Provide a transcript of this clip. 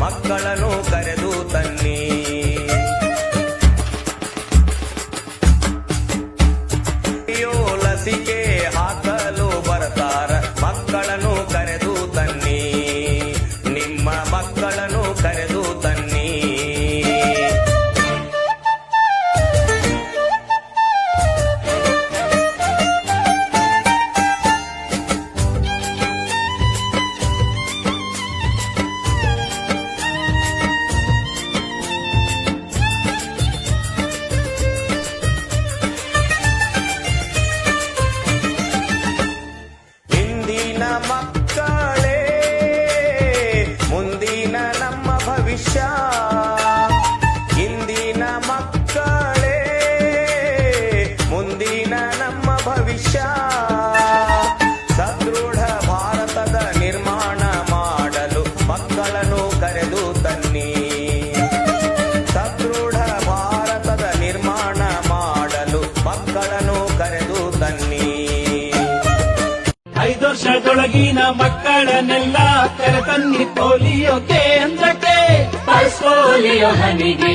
ಮಕ್ಕಳನ್ನು ಕರೆದು ಶಾ ಸದೃಢ ಭಾರತದ ನಿರ್ಮಾಣ ಮಾಡಲು ಮಕ್ಕಳನ್ನು ಕರೆದು ತನ್ನಿ. ಸದೃಢ ಭಾರತದ ನಿರ್ಮಾಣ ಮಾಡಲು ಮಕ್ಕಳನ್ನು ಕರೆದು ತನ್ನಿ. ಐದು ವರ್ಷದೊಳಗಿನ ಮಕ್ಕಳನ್ನೆಲ್ಲ ಪೋಲಿಯೋ ಕೇಂದ್ರಕ್ಕೆ ಪಲ್ಸ್ ಪೋಲಿಯೋ ಹನಿಗೆ.